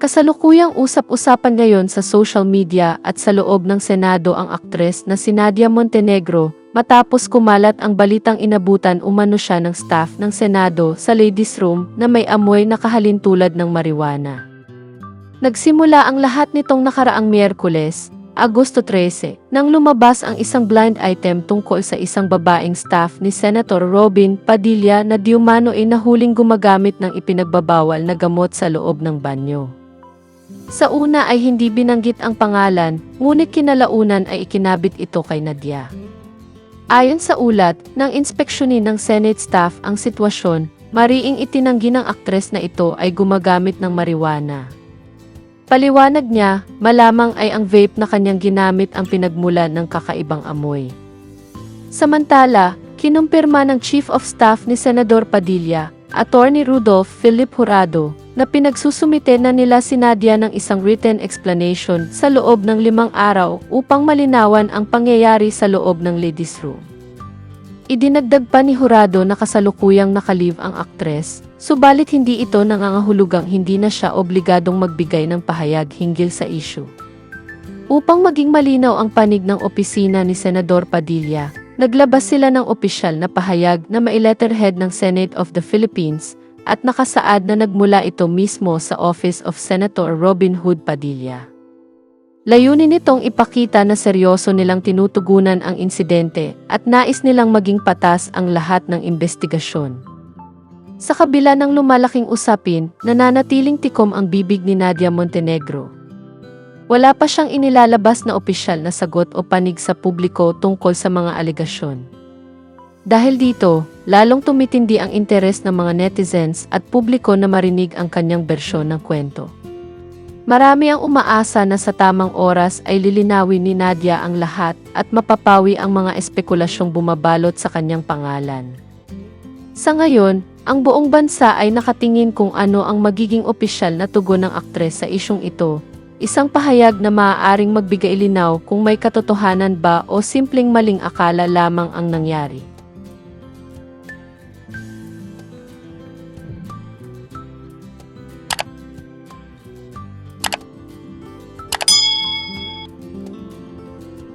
Kasalukuyang usap-usapan ngayon sa social media at sa loob ng Senado ang aktres na si Nadia Montenegro matapos kumalat ang balitang inabutan umano siya ng staff ng Senado sa ladies room na may amoy na kahalintulad ng marijuana. Nagsimula ang lahat nitong nakaraang Miyerkules, Agosto 13, nang lumabas ang isang blind item tungkol sa isang babaeng staff ni Senator Robin Padilla na diumano ay nahuling gumagamit ng ipinagbabawal na gamot sa loob ng banyo. Sa una ay hindi binanggit ang pangalan, ngunit kinalaunan ay ikinabit ito kay Nadia. Ayon sa ulat, nang inspeksyonin ng Senate staff ang sitwasyon, mariing itinanggi ng aktres na ito ay gumagamit ng marijuana. Paliwanag niya, malamang ay ang vape na kanyang ginamit ang pinagmulan ng kakaibang amoy. Samantala, kinumpirma ng Chief of Staff ni Senador Padilla, Attorney Rudolph Philip Jurado, na pinagsusumite na nila si Nadia ng isang written explanation sa loob ng limang araw upang malinawan ang pangyayari sa loob ng ladies room. Idinagdag pa ni Jurado na kasalukuyang nakalive ang aktres, subalit hindi ito nangangahulugang hindi na siya obligadong magbigay ng pahayag hinggil sa issue. Upang maging malinaw ang panig ng opisina ni Senador Padilla, naglabas sila ng opisyal na pahayag na mailetterhead ng Senate of the Philippines at nakasaad na nagmula ito mismo sa Office of Senator Robin Hood Padilla. Layunin nitong ipakita na seryoso nilang tinutugunan ang insidente at nais nilang maging patas ang lahat ng investigasyon. Sa kabila ng lumalaking usapin, nananatiling tikom ang bibig ni Nadia Montenegro. Wala pa siyang inilalabas na opisyal na sagot o panig sa publiko tungkol sa mga alegasyon. Dahil dito, lalong tumitindi ang interes ng mga netizens at publiko na marinig ang kanyang bersyon ng kwento. Marami ang umaasa na sa tamang oras ay lilinawin ni Nadia ang lahat at mapapawi ang mga espekulasyong bumabalot sa kanyang pangalan. Sa ngayon, ang buong bansa ay nakatingin kung ano ang magiging opisyal na tugon ng aktres sa isyong ito, isang pahayag na maaaring magbigay linaw kung may katotohanan ba o simpleng maling akala lamang ang nangyari.